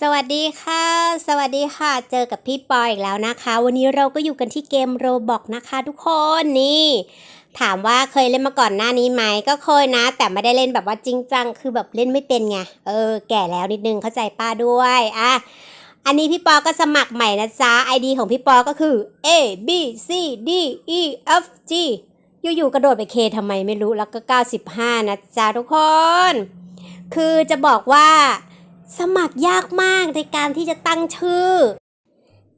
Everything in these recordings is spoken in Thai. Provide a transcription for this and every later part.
สวัสดีค่ะ สวัสดีค่ะ เจอกับพี่ปอยอีกแล้วนะคะ วันนี้เราก็อยู่กันที่เกมโรบอกนะคะทุกคนนี่ ถามว่าเคยเล่นมาก่อนหน้านี้ไหมก็เคยนะ แต่ไม่ได้เล่นแบบว่าจริงจัง คือแบบเล่นไม่เป็นไง เออ แก่แล้วนิดนึงเข้าใจป้าด้วยอะอันนี้พี่ปอก็สมัครใหม่นะจ๊ะ ID ของพี่ปอก็คือ A B C D E F G อยู่ๆกระโดดไป K ทำไมไม่รู้แล้วก็ 95 นะจ๊ะทุกคน คือจะบอกว่า สมัครยากมากในการที่จะตั้งชื่อ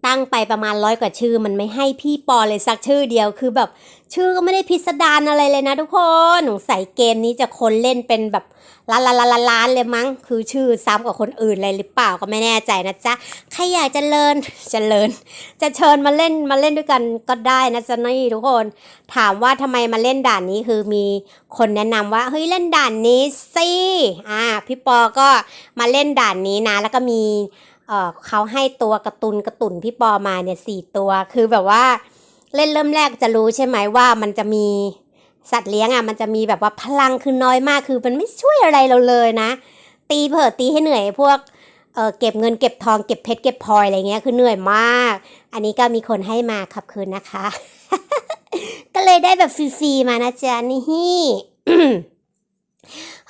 ตั้งไปประมาณร้อยกว่าชื่อ มันไม่ให้พี่ปอเลยสักชื่อเดียวคือแบบ ชื่อก็ไม่ได้พิสดารอะไรเลยนะทุกคนสงสัยเกมนี้จะคนเล่นเป็นแบบล้านล้านล้านล้านเลยมั้ง คือชื่อซ้ำกว่าคนอื่นเลยหรือเปล่าก็ไม่แน่ใจนะจ๊ะใครอยากจะเลินจะเลินจะเชิญมาเล่นมาเล่นด้วยกันก็ได้นะจ๊ะนี่ทุกคน ถามว่าทำไมมาเล่นด่านนี้คือมีคนแนะนำว่าเฮ้ยเล่นด่านนี้สิอ่าพี่ปอก็มาเล่นด่านนี้นะแล้วก็มี เออเขาให้ตัวกร์ตูนกร์ตุนพี่ปอมาเนี่ยสี่ตัว คือแบบว่าเล่นเริ่มแรกจะรู้ใช่ไหมว่ามันจะมีสัตว์เลี้ยงอะมันจะมีแบบว่าพลังคือน้อยมากคือมันไม่ช่วยอะไรเราเลยนะ ตีเผอตีให้เหนื่อยพวกเออเก็บเงินเก็บทองเก็บเพชรเก็บพลอยอะไรเงี้ยคือเหนื่อยมาก อันนี้ก็มีคนให้มาขับคืนนะคะ ก็เลยได้แบบฟรีๆมานะจ๊ะนี่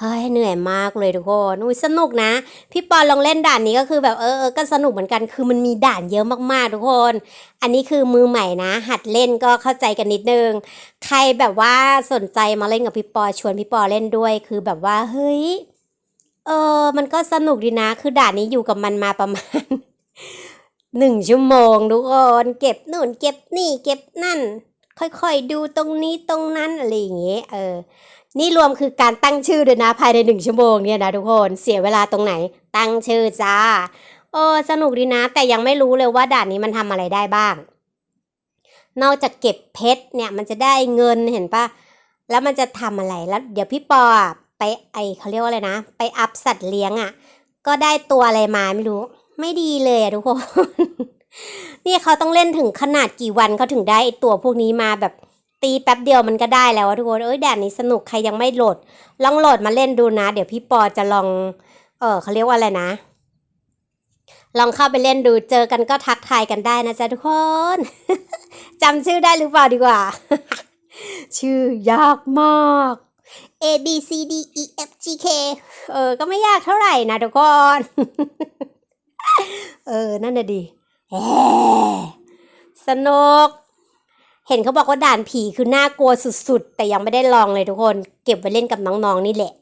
เฮ้ยเหนื่อยมากเลยทุกคนอุ้ยสนุกนะ พี่ปอนลองเล่นด่านนี้ก็คือแบบเออเออก็สนุกเหมือนกัน คือมันมีด่านเยอะมากๆทุกคน อันนี้คือมือใหม่นะ หัดเล่นก็เข้าใจกันนิดนึง ใครแบบว่าสนใจมาเล่นกับพี่ปอชวนพี่ปอเล่นด้วย คือแบบว่าเฮ้ย เออ มันก็สนุกดีนะ คือด่านนี้อยู่กับมันมาประมาณหนึ่งชั่วโมงทุกคน เก็บนู่นเก็บนี่เก็บนั่น ค่อยๆดูตรงนี้ตรงนั้นอะไรอย่างเงี้ยเออ นี่รวมคือการตั้งชื่อด้วยนะภายในหนึ่งชั่วโมงเนี่ยนะทุกคนเสียเวลาตรงไหน ตั้งชื่อจ้าโอ้สนุกดีนะ แต่ยังไม่รู้เลยว่าด่านนี้มันทำอะไรได้บ้าง นอกจากเก็บเพชรเนี่ยมันจะได้เงินเห็นปะแล้วมันจะทำอะไรแล้ว เดี๋ยวพี่ปอไปไอเขาเรียกว่าอะไรนะ ไปอัพสัตว์เลี้ยงอะ่ะ ก็ได้ตัวอะไรมาไม่รู้ ไม่ดีเลยอะทุกคน นี่เขาต้องเล่นถึงขนาดกี่วันเขาถึงได้ไอตัวพวกนี้มาแบบตีแป๊บเดียวมันก็ได้แล้วอะทุกคนเอ้ยด่านนี้สนุกใครยังไม่โหลด ลองโหลดมาเล่นดูนะ เดี๋ยวพี่ปอจะลอง เออเขาเรียกว่าอะไรนะ ลองเข้าไปเล่นดูเจอกันก็ทักทายกันได้นะจ๊ะทุกคนจำชื่อได้หรือเปล่าดีกว่า ชื่อยากมาก A B C D E F G K เออ ก็ไม่ยากเท่าไหร่นะทุกคน เออ นั่นน่ะดี สนุก เห็นเขาบอกว่าด่านผีคือน่ากลัวสุดๆ แต่ยังไม่ได้ลองเลยทุกคน เก็บไว้เล่นกับน้องๆนี่แหละ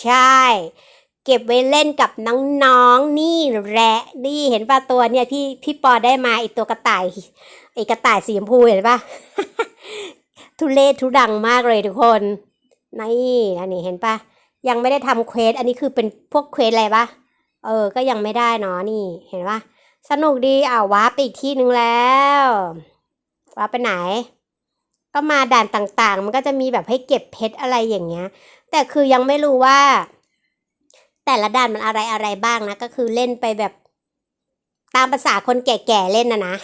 ใช่ เก็บไว้เล่นกับน้องๆนี่แหละนี่เห็นป่ะตัวเนี่ยพี่พี่ปอได้มาไอตัวกระต่ายไอกระต่ายสีชมพูเห็นป่ะทุเลศทุดังมากเลยทุกคนนี่อันนี้เห็นป่ะยังไม่ได้ทำเควสอันนี้คือเป็นพวกเควสอะไรปะเออ ก็ยังไม่ได้เนาะนี่เห็นป่ะ สนุกดีอ่าวาร์ปไปอีกที่หนึ่งแล้ววาร์ปไปไหน ก็มาด่านต่างๆ มันก็จะมีแบบให้เก็บเพชรอะไรอย่างเงี้ย แต่คือยังไม่รู้ว่า แต่ละด่านมันอะไรอะไรบ้างนะ ก็คือเล่นไปแบบตามภาษาคนแก่ๆเล่นนะนะ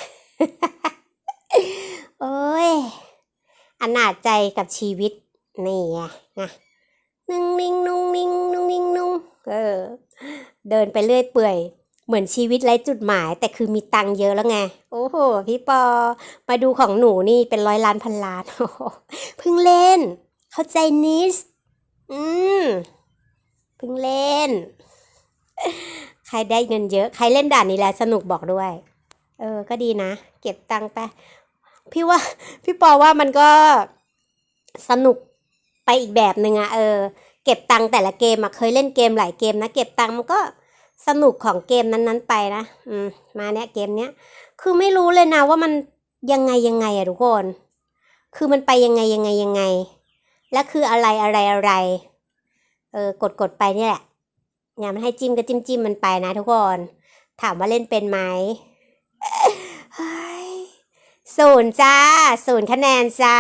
โอ้ยอนาจใจกับชีวิตนี่ไงนะนุ่งนิ่งนุ่งนิ่งนุ่งนิ่งนุ่งเออ เดินไปเรื่อยเปื่อย เหมือนชีวิตไร้จุดหมาย แต่คือมีตังเยอะแล้วไง โอ้โห พี่ปอ มาดูของหนูนี่เป็นร้อยล้านพันล้านโอ้เพิ่งเล่น เข้าใจนิส อืมเพิ่งเล่น ใครได้เงินเยอะ ใครเล่นด่านนี้แล้วสนุกบอกด้วย เออ ก็ดีนะ เก็บตังไป พี่ว่า พี่ปอว่ามันก็สนุกไปอีกแบบหนึ่งอะเออ เก็บตังแต่ละเกมอะเคยเล่นเกมหลายเกมนะ เก็บตังมันก็ สนุกของเกมนั้นๆไปนะ อืม มาเนี้ยเกมเนี้ย คือไม่รู้เลยนะว่ามันยังไงยังไงอะทุกคน คือมันไปยังไงยังไงยังไง และคืออะไรอะไรอะไร เออกดกดไปเนี่ยแหละ เนี่ยมันให้จิ้มก็จิ้มจิ้มมันไปนะทุกคน ถามว่าเล่นเป็นไหมศูนย์จ้าศูนย์คะแนนจ้า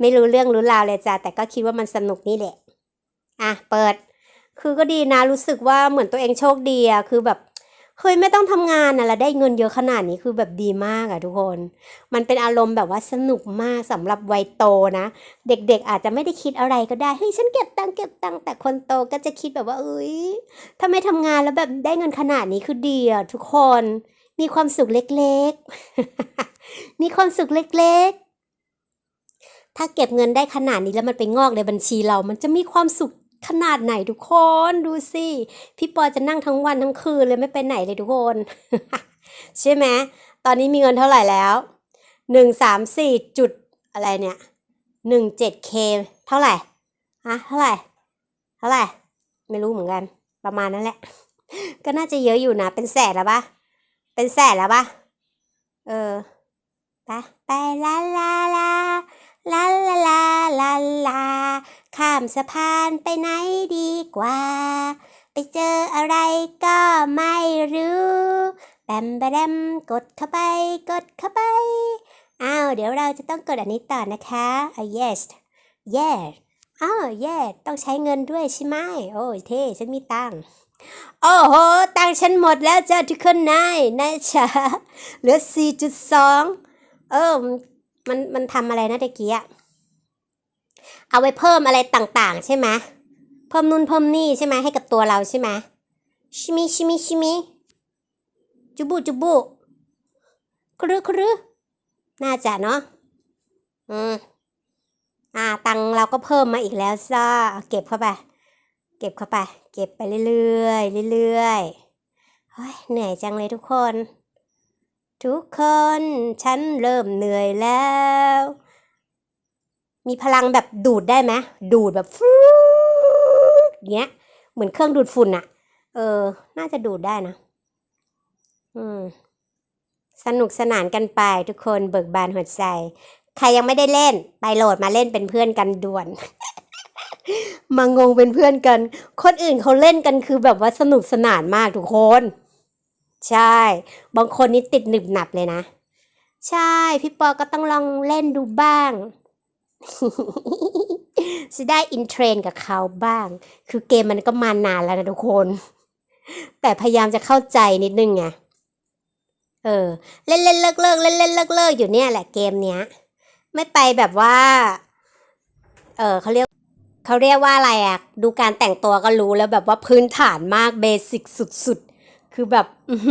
ไม่รู้เรื่องรู้ราวเลยจ้าแต่ก็คิดว่ามันสนุกนี่แหละ อะ เปิด คือก็ดีนะรู้สึกว่าเหมือนตัวเองโชคดีอะคือแบบเฮ้ยไม่ต้องทำงานนะแล้วได้เงินเยอะขนาดนี้คือแบบดีมากอะทุกคน มันเป็นอารมณ์แบบว่าสนุกมากสำหรับวัยโตนะ เด็กๆอาจจะไม่ได้คิดอะไรก็ได้เฮ้ยฉันเก็บตังค์เก็บตังค์แต่คนโตก็จะคิดแบบว่าเอ้ยถ้าไม่ทำงานแล้วแบบได้เงินขนาดนี้คือดีอะทุกคนมีความสุขเล็กๆ มีความสุขเล็กๆ ถ้าเก็บเงินได้ขนาดนี้แล้วมันไปงอกในบัญชีเรา มันจะมีความสุข ขนาดไหนทุกคนดูสิพี่ปอจะนั่งทั้งวันทั้งคืนเลยไม่ไปไหนเลยทุกคน ใช่ไหมตอนนี้มีเงินเท่าไหร่แล้วหนึ่งสามสี่จุดอะไรเนี่ยหนึ่งเจ็ดเคเท่าไหร่ฮะเท่าไหร่เท่าไหร่ไม่รู้เหมือนกัน ประมาณนั้นแหละ ก็น่าจะเยอะอยู่นะ เป็นแสนแล้วปะเป็นแสนแล้วปะเออไปไปลาลาลา ลาลาลาลาลา ข้ามสะพานไปไหนดีกว่า ไปเจออะไรก็ไม่รู้แบมแบมกดเข้าไป กดเข้าไป อ้าว เดี๋ยวเราจะต้องกดอันนี้ต่อนะคะอ่ yes yes อ้าว yes ต้องใช้เงินด้วยใช่ไหมโอ้เท่ฉันมีตังค์โอ้โห ตังฉันหมดแล้วจ้าทุกคนนายนะจ๊ะเหลือ 4.2 เออ มันมันทำอะไรนะตะกี้อะเอาไว้เพิ่มอะไรต่างๆ ใช่ไหมเพิ่มนู่นเพิ่มนี่ใช่ไหมให้กับตัวเราใช่ไหมชิมิชิมิชิมิจุบุจุบุครึครึน่าจะเนาะอืมอ่าตังเราก็เพิ่มมาอีกแล้วจ้าเอาเก็บเข้าไป เก็บเข้าไป เก็บไปเรื่อยๆเรื่อยๆเฮ้ยเหนื่อยจังเลยทุกคน ทุกคนฉันเริ่มเหนื่อยแล้ว มีพลังแบบดูดได้ไหมดูดแบบฟูเงี้ย เหมือนเครื่องดูดฝุ่นอะเออ น่าจะดูดได้นะ อืม สนุกสนานกันไปทุกคนเบิกบานหัวใจ ใครยังไม่ได้เล่น ไปโหลดมาเล่นเป็นเพื่อนกันด่วน มางงเป็นเพื่อนกัน คนอื่นเขาเล่นกันคือแบบว่าสนุกสนานมากทุกคน ใช่ บางคนนี่ติดหนึบหนับเลยนะ ใช่ พี่ปอก็ต้องลองเล่นดูบ้าง จะได้อินเทรนกับเขาบ้าง คือเกมมันก็มานานแล้วนะทุกคน แต่พยายามจะเข้าใจนิดนึงไง เออ เล่นเล่นเลิกเลิกเล่นเล่นเลิกเลิกอยู่เนี่ยแหละเกมเนี้ย ไม่ไปแบบว่า เออเขาเรียกเขาเรียกว่าอะไรอะดูการแต่งตัวก็รู้แล้วแบบว่าพื้นฐานมากเบสิกสุดๆ คือแบบห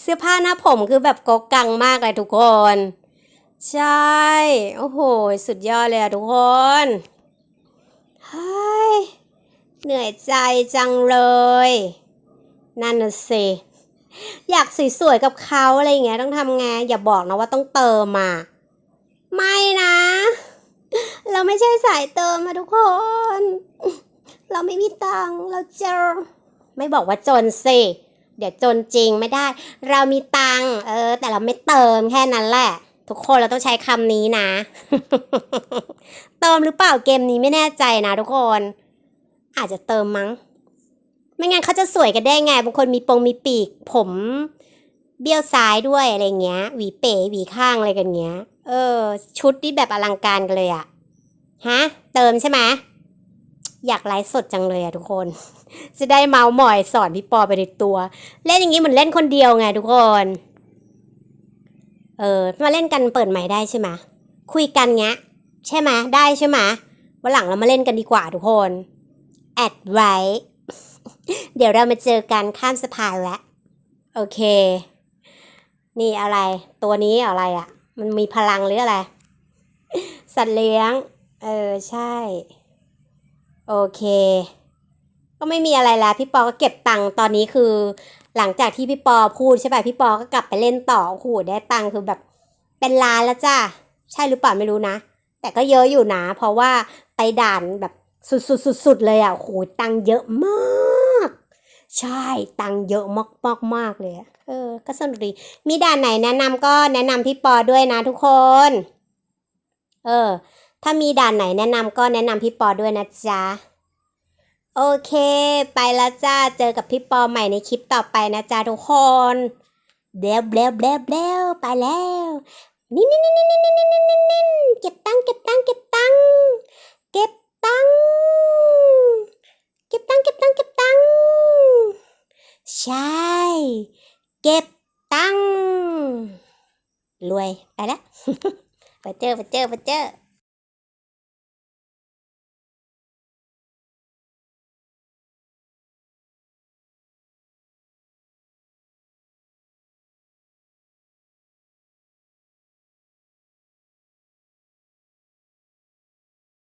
เสื้อผ้าหน้าผมคือแบบโกกังมากเลยทุกคน ใช่ โอ้โห สุดยอดเลยอะทุกคนเฮ้ยเหนื่อยใจจังเลย นั่นน่ะสิอยากสวยๆกับเขาอะไรอย่างเงี้ยต้องทำไงอย่าบอกนะว่าต้องเติมมาไม่นะ เราไม่ใช่สายเติมมาทุกคน เราไม่มีตังเราเจอ ไม่บอกว่าจนสิ เดี๋ยวจนจริงไม่ได้ เรามีตังเออ แต่เราไม่เติมแค่นั้นแหละ ทุกคนเราต้องใช้คำนี้นะ เติมหรือเปล่าเกมนี้ไม่แน่ใจนะทุกคน อาจจะเติมมั้ง ไม่งั้นเขาจะสวยกันได้ไงบางคนมีปงมีปีก ผมเบี้ยวซ้ายด้วยอะไรเงี้ย หวีเป๋หวีข้างอะไรกันเงี้ย เออ ชุดที่แบบอลังการกันเลยอะฮะ เติมใช่ไหม อยากไลฟ์สดจังเลยอะทุกคน จะได้เมาส์มอยสอนพี่ปอไปในตัว เล่นอย่างนี้เหมือนเล่นคนเดียวไงทุกคน เออมาเล่นกันเปิดใหม่ได้ใช่ไหมคุยกันเงี้ย ใช่ไหมได้ใช่ไหมวันหลังเรามาเล่นกันดีกว่าทุกคนแอดไว้ เดี๋ยวเรามาเจอกันข้ามสะพานแล้ว โอเค นี่อะไร ตัวนี้อะไรอะ่ะ มันมีพลังหรืออะไร สัตว์เลี้ยง เออใช่ โอเค ก็ไม่มีอะไรแล้วพี่ปอก็เก็บตังค์ตอนนี้คือ หลังจากที่พี่ปอพูดใช่ป่ะพี่ปอก็กลับไปเล่นต่อโอ้โหได้ตังค์คือแบบเป็นล้านแล้วจ้าใช่หรือเปล่าไม่รู้นะ แต่ก็เยอะอยู่นะ เพราะว่าไปด่านแบบสุดๆๆเลยอะโอ้โหตังค์เยอะมาก ใช่ตังค์เยอะมากมากมากเลยอะเออ ก็สนุกดีมีด่านไหนแนะนำก็แนะนำพี่ปอด้วยนะทุกคน เออ ถ้ามีด่านไหนแนะนำก็แนะนำพี่ปอด้วยนะจ๊ะ โอเค ไปแล้วจ้า เจอกับพี่ปอใหม่ในคลิปต่อไปนะจ๊ะทุกคนเดี๋ยวเดี๋ยวเดี๋ยวเดี๋ยวไปแล้ว นี่นี่นี่นี่นี่นี่นี่นี่นี่เก็บตังเก็บตังเก็บตังเก็บตังเก็บตังเก็บตังเก็บตังใช่ เก็บตังรวยไปแล้วไปเจอไปเจอไปเจอ